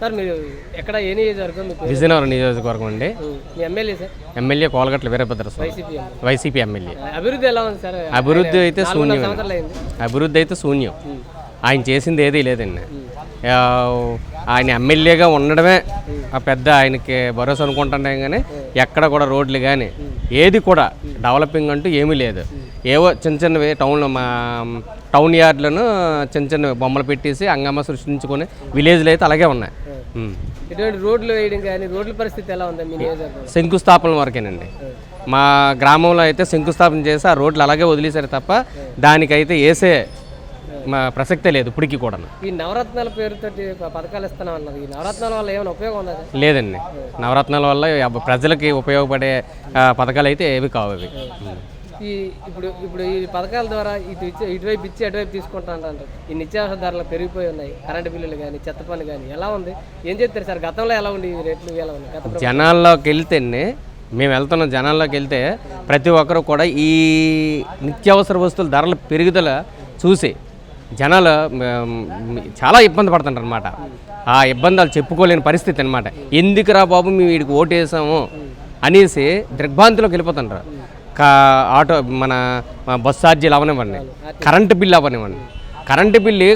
Sir మీరు ఎక్కడ ఏ నియోజకవర్గం? విజయనగరం నియోజకవర్గం అండి. మీ MLA sir? MLA Kolagatla Veerabhadra YCP MLA. YCP MLA. అభివృద్ధి ఎలా ఉంది సార్? అభివృద్ధి అయితే శూన్యం అభివృద్ధి అయితే శూన్యం. ఆయన చేసింది ఏదీ లేదండి. ఆయన ఎమ్మెల్యేగా ఉండడమే ఆ పెద్ద ఆయనకి భరోసా అనుకుంటున్నాం కానీ ఎక్కడ కూడా రోడ్లు కానీ ఏది కూడా డెవలపింగ్ అంటూ ఏమీ లేదు. ఏవో చిన్న చిన్నవి టౌన్లో మా టౌన్ యార్డ్లను చిన్న చిన్న బొమ్మలు పెట్టేసి అంగమ్మ సృష్టించుకొని విలేజ్లు అయితే అలాగే ఉన్నాయి. ఇటువంటి రోడ్లు వేయడం కానీ రోడ్ల పరిస్థితి ఎలా ఉంది మీ శంకుస్థాపన వరకేనండి. మా గ్రామంలో అయితే శంకుస్థాపన చేసి ఆ రోడ్లు అలాగే వదిలేశారు తప్ప దానికైతే వేసే మా ప్రసక్తే లేదు ఇప్పటికీ కూడా ఈ నవరత్నాల పేరుతోటి ప- పథకాలు ఇస్తున్నాం ఈ నవరత్నాల వల్ల ఏమైనా ఉపయోగం ఉందా లేదండి. నవరత్నాల వల్ల ప్రజలకి ఉపయోగపడే పథకాలు అయితే ఏవి కావు అవి. ఈ ఇప్పుడు ఇప్పుడు ఈ పథకాల ద్వారా ఇటు ఇచ్చే ఇటువైపు ఇచ్చి అటువైపు తీసుకుంటా అంటారు ఈ నిత్యావసర ధరలు పెరిగిపోయి ఉన్నాయి. కరెంటు బిల్లులు కానీ చెత్త పని కానీ ఎలా ఉంది? ఏం చెప్తారు సార్? గతంలో ఎలా ఉంది ఈ రేట్లు ఎలా ఉంది గత ప్రభుత్వం- జనాల్లోకి వెళ్తే మేము వెళ్తున్నాం జనాల్లోకి వెళ్తే ప్రతి ఒక్కరు కూడా ఈ నిత్యావసర వస్తువుల ధరల పెరుగుదల చూసి జనాలు మ్, చాలా ఇబ్బంది పడుతుంటారు అనమాట ఆ ఇబ్బందులు చెప్పుకోలేని పరిస్థితి అనమాట ఎందుకురా బాబు మేము వీడికి ఓటేసాము అనేసి దిగ్భాంతిలోకి వెళ్ళిపోతుంటారు. ఆటో మన బస్ ఛార్జీలు అవనివ్వండి. కరెంటు బిల్లు అవనివ్వండి. కరెంటు బిల్లు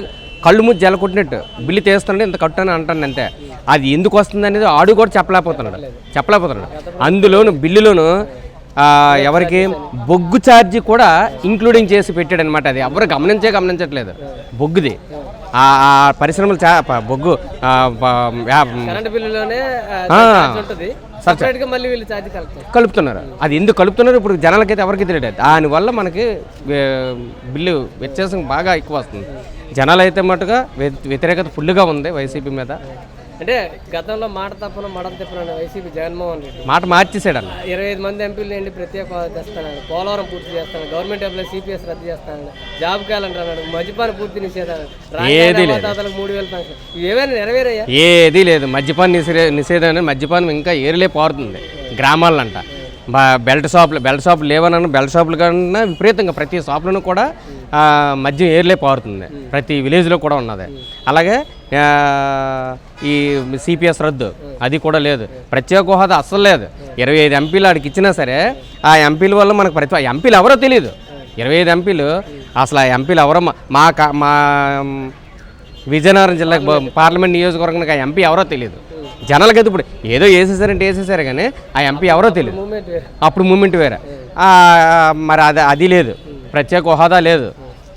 కళ్ళు ముద్దు జల కొట్టినట్టు బిల్లు తీస్తుంటే ఇంత కట్టు అని అంటాను అంతే. అది ఎందుకు వస్తుంది అనేది ఆడు కూడా చెప్పలేకపోతున్నాడు. చెప్పలేకపోతున్నాడు. అందులోను బిల్లులోను ఎవరికి బొగ్గు ఛార్జీ కూడా ఇంక్లూడింగ్ చేసి పెట్టాడు అనమాట అది. ఎవరు గమనించే గమనించట్లేదు. బొగ్గుది. ఆ పరిశ్రమలు చా బొగ్గు కలుపుతున్నారు. అది ఎందుకు కలుపుతున్నారు? ఇప్పుడు జనాలకైతే ఎవరికి తెలియదు దానివల్ల మనకి బిల్లు వ్యత్యాసం బాగా ఎక్కువ వస్తుంది. జనాలు అయితే మటుగా వ్య- వ్యతిరేకత ఫుల్గా ఉంది వైసీపీ మీద. అంటే గతంలో మాట తప్పన మడం తిప్పన వైసీపీ జగన్మోహన్ రెడ్డి. మాట మార్చేసాడు అన్న ఇరవై ఐదు మంది ఎంపీలు ఏంటి? ప్రత్యేక హోదా పోలవరం పూర్తి చేస్తాను గవర్నమెంట్ ఎంప్లాయ్ సిపిఎస్ రద్దు చేస్తాను జాబ్ క్యాలెండర్ అన్నాడు. మద్యపాన పూర్తి లేదు. తాతలకు మూడు వేల పెన్షన్. ఏమైనా నెరవేరయ్యా ఏదీ లేదు. మద్యపాన నిషే నిషేధం మద్యపానం ఇంకా ఏరులే పారుతుంది. గ్రామాలంట. బెల్ట్ షాపులు బెల్ట్ షాపులు లేవనన్నా బెల్ట్ షాపులు కన్నా విపరీతంగా ప్రతి షాపులను కూడా మద్యం ఏర్లే పారుతుంది. ప్రతి విలేజ్లో కూడా ఉన్నది. అలాగే ఈ సిపిఎస్ రద్దు. అది కూడా లేదు. ప్రత్యేక హోదా అస్సలు లేదు. ఇరవై ఐదు ఎంపీలు ఆడికి ఇచ్చినా సరే ఆ ఎంపీల వల్ల మనకు ప్రతి ఎంపీలు ఎవరో తెలియదు ఇరవై ఐదు ఎంపీలు అసలు ఆ ఎంపీలు ఎవరో మా- మా కా- మా విజయనగరం జిల్లాకు బ- పార్లమెంట్ నియోజకవర్గానికి ఆ ఎంపీ ఎవరో తెలియదు జనాలకైతే ఇప్పుడు ఏదో వేసేసారంటే వేసేసారు కానీ ఆ ఎంపీ ఎవరో తెలియదు అప్పుడు మూమెంట్ వేరే. మరి అది అది లేదు. ప్రత్యేక హోదా లేదు.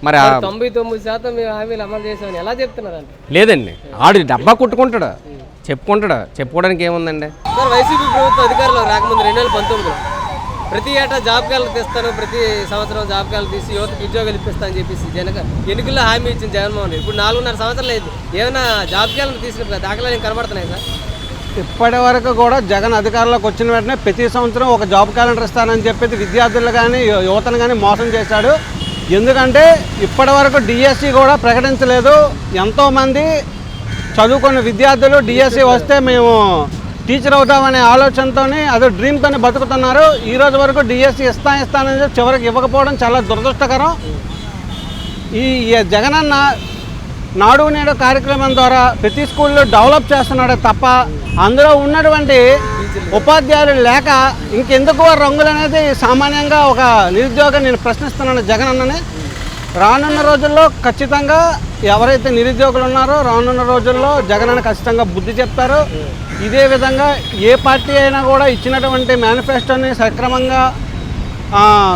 మరి ఆ- తొంభై తొమ్మిది శాతం మేము హామీలు అమలు చేసామని ఎలా చెప్తున్నారంట లేదండి. ఆడు డబ్బా కొట్టుకుంటాడు చెప్పుకుంటాడు. చెప్పుకోవడానికి ఏముందండి? సార్ వైసీపీ ప్రభుత్వం అధికారంలో రాకముందు రెండు వేల పంతొమ్మిదిలో ప్రతి ఏటా జాబ్ కాలు తెస్తాను ప్రతి సంవత్సరం జాబ్ కాలు తీసి యువతకు ఉద్యోగాలు ఇప్పిస్తా అని చెప్పేసి జనక ఎన్నికల్లో హామీ ఇచ్చింది జగన్మోహన్ రెడ్డి. ఇప్పుడు నాలుగున్నర సంవత్సరాలు లేదు ఏమైనా జాబ్ కాలను తీసిన దాఖలాలు ఏం కనబడుతున్నాయి సార్? ఇప్పటి వరకు కూడా జగన్ అధికారంలోకి వచ్చిన వెంటనే ప్రతి సంవత్సరం ఒక జాబ్ క్యాలెండర్ ఇస్తానని చెప్పేసి విద్యార్థులు కానీ యువతను కానీ మోసం చేశాడు. ఎందుకంటే ఇప్పటి వరకు డిఎస్సి కూడా ప్రకటించలేదు. ఎంతోమంది చదువుకున్న విద్యార్థులు డిఎస్సి వస్తే మేము టీచర్ అవుతామనే ఆలోచనతో అదో డ్రీమ్తోనే బతుకుతున్నారు. ఈ రోజు వరకు డిఎస్సి ఇస్తా ఇస్తానని చెప్పి చివరికి ఇవ్వకపోవడం చాలా దురదృష్టకరం. ఈ జగనన్న నాడు నేడు కార్యక్రమం ద్వారా ప్రతి స్కూల్లో డెవలప్ చేస్తున్నాడు తప్ప అందులో ఉన్నటువంటి ఉపాధ్యాయులు లేక ఇంకెందుకు ఆ రంగులు అనేది సామాన్యంగా ఒక నిరుద్యోగం నేను ప్రశ్నిస్తున్నాను జగనన్నని రానున్న రోజుల్లో ఖచ్చితంగా ఎవరైతే నిరుద్యోగులు ఉన్నారో రానున్న రోజుల్లో జగనన్న ఖచ్చితంగా బుద్ధి చెప్తారు. ఇదే విధంగా ఏ పార్టీ అయినా కూడా ఇచ్చినటువంటి మేనిఫెస్టోని సక్రమంగా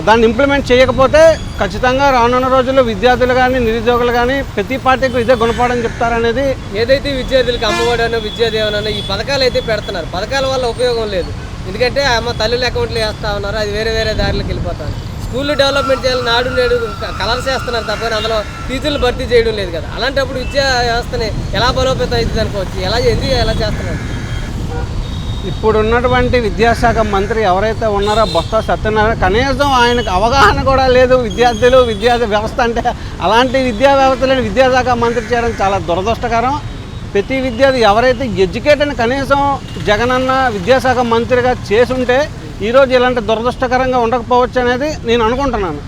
దాన్ని ఇంప్లిమెంట్ చేయకపోతే ఖచ్చితంగా రానున్న రోజుల్లో విద్యార్థులు కానీ నిరుద్యోగులు కానీ ప్రతి పార్టీకి ఇదే గుణపాఠం చెప్తారనేది ఏదైతే విద్యార్థులకు అమ్మఒడనో విద్యాదేవనో ఈ పథకాలు అయితే పెడుతున్నారు. పథకాల వల్ల ఉపయోగం లేదు. ఎందుకంటే అమ్మ తల్లుల అకౌంట్లు వేస్తా ఉన్నారు. అది వేరే వేరే దారిలోకి వెళ్ళిపోతారు స్కూల్ డెవలప్మెంట్ చేయాలి నాడు నేడు కలర్స్ వేస్తున్నారు తప్ప అందులో టీచర్లు భర్తీ చేయడం లేదు కదా. అలాంటప్పుడు విద్యా వ్యవస్థని ఎలా బలోపేతం అవుతుంది అనుకోవచ్చు? ఎలా ఎందుకు ఎలా చేస్తున్నారు? ఇప్పుడు ఉన్నటువంటి విద్యాశాఖ మంత్రి ఎవరైతే ఉన్నారో బొత్స సత్యనారాయణ కనీసం ఆయనకు అవగాహన కూడా లేదు. విద్యార్థులు విద్యార్థి వ్యవస్థ అంటే అలాంటి విద్యా వ్యవస్థలను విద్యాశాఖ మంత్రి చేయడం చాలా దురదృష్టకరం. ప్రతి విద్యార్థి ఎవరైతే ఎడ్యుకేటెడ్ కనీసం జగనన్న విద్యాశాఖ మంత్రిగా చేసుంటే ఈరోజు ఇలాంటి దురదృష్టకరంగా ఉండకపోవచ్చు అనేది నేను అనుకుంటున్నాను.